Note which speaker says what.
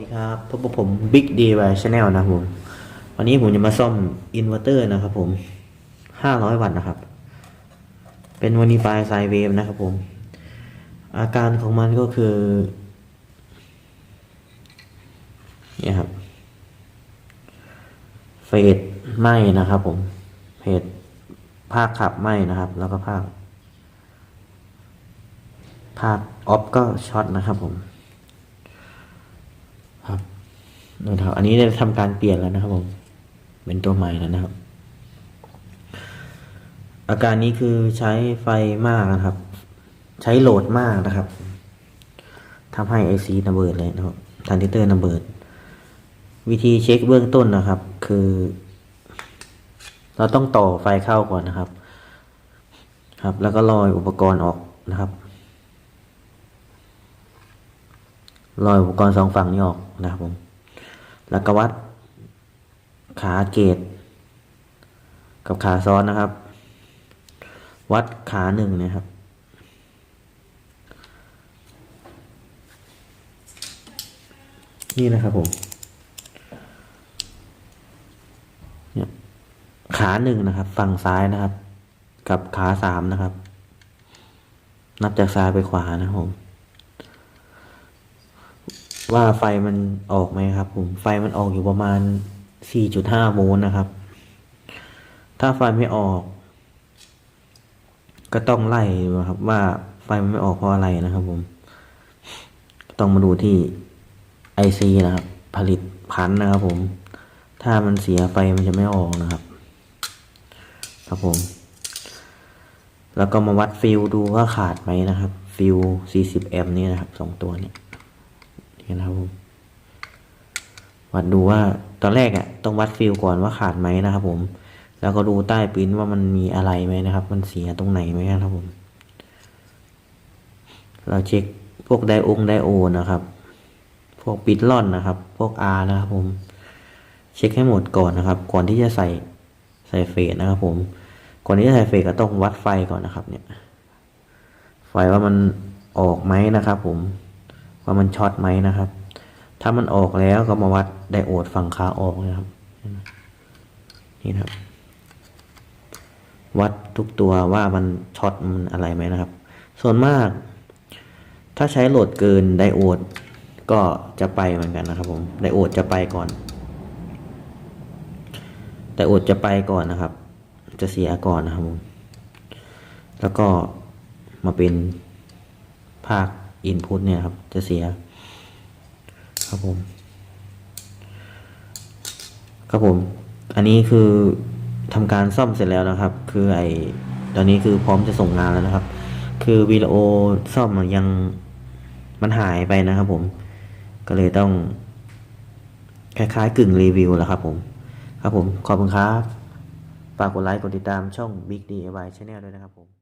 Speaker 1: ดีครับพบกับผม Big DIY Channel นะครับผมวันนี้ผมจะมาซ่อมอินเวอร์เตอร์นะครับผม 500 วัตต์นะครับ เป็นวานิฟายไซเวฟนะครับผม อาการของมันก็คือ เนี่ยครับ เฟดไหมนะครับผมเฟดภาคขับไหมนะครับ แล้วก็ภาค ภาคออฟก็ช็อตนะครับผม ครับ นะครับ อันนี้ได้ทำการเปลี่ยนแล้วนะครับผม เป็นตัวใหม่แล้วนะครับ อาการนี้คือใช้ไฟมากนะครับ ใช้โหลดมากนะครับทำให้ไอซีระเบิดเลยนะครับทรานซิเตอร์ระเบิด วิธีเช็คเบื้องต้นนะครับ คือ เราต้องต่อไฟเข้าก่อนนะครับ ครับ แล้วก็ลอยอุปกรณ์ออกนะครับลอยอุปกรณ์สองฝั่งนี้ออกนะครับผม แล้วก็วัดขาเกตกับขาซ้อนนะครับ วัดขาหนึ่งนะครับ นี่นะครับผมเนี่ยขาหนึ่งนะครับ ฝั่งซ้ายนะครับ กับขาสามนะครับ นับจากซ้ายไปขวานะครับผม ว่าไฟมันออกไหมครับ ผมไฟมันออกอยู่ประมาณ 4.5 โวลต์นะครับ ถ้าไฟไม่ออก ก็ต้องไล่ดูครับ ว่าไฟมันไม่ออกเพราะอะไรนะครับ ผม ต้องมาดูที่ IC นะครับ ผลิตพันธ์นะครับ ผม ถ้ามันเสียไฟมันจะไม่ออกนะครับ ครับผม แล้วก็มาวัดฟิลดูว่าขาดไหมนะครับ ฟิล40 แอมป์นี่นะครับสองตัวนี้นี่ นะครับผมวัดดูว่าตอนแรกอะ่ะต้องวัดฟิลก่อนว่าขาดไหมนะครับ ผม แล้วก็ดูใต้ปิ้นว่ามันมีอะไรไหมนะครับ มันเสียตรงไหนไหมนะครับผม เราเช็คพวกไดองไดโอนะครับ พวกปิดล่อนนะครับ พวก R นะครับผมเช็คให้หมดก่อนนะครับ ก่อนที่จะใส่ใส่เฟสนะครับผมก่อนที่จะใส่เฟสก็ต้องวัดไฟก่อนนะครับ เนี่ย ไฟว่ามันออกไหมนะครับ ผม ว่ามันช็อตไหมนะครับ ถ้ามันออกแล้วก็มาวัดไดโอดฝั่งขาออกนะครับ นี่นะครับ วัดทุกตัวว่ามันช็อตมันอะไรไหมนะครับ ส่วนมาก ถ้าใช้โหลดเกินไดโอดก็จะไปเหมือนกันนะครับ ผมไดโอดจะไปก่อนไดโอดจะไปก่อนนะครับ จะเสียก่อนนะครับผม แล้วก็มาเป็นภาค อินพุตเนี่ยครับ จะเสีย ครับผม ครับผม อันนี้คือทำการซ่อมเสร็จแล้วนะครับ คือไอตอนนี้คือพร้อมจะส่งงานแล้วนะครับ คือวิดีโอซ่อมยังมันหายไปนะครับผม ก็เลยต้อง คล้ายๆ กึ่งรีวิวแล้วครับผม ครับผม ขอบคุณครับ ฝากกดไลค์ กดติดตามช่อง Big DIY Channel ด้วยนะครับผม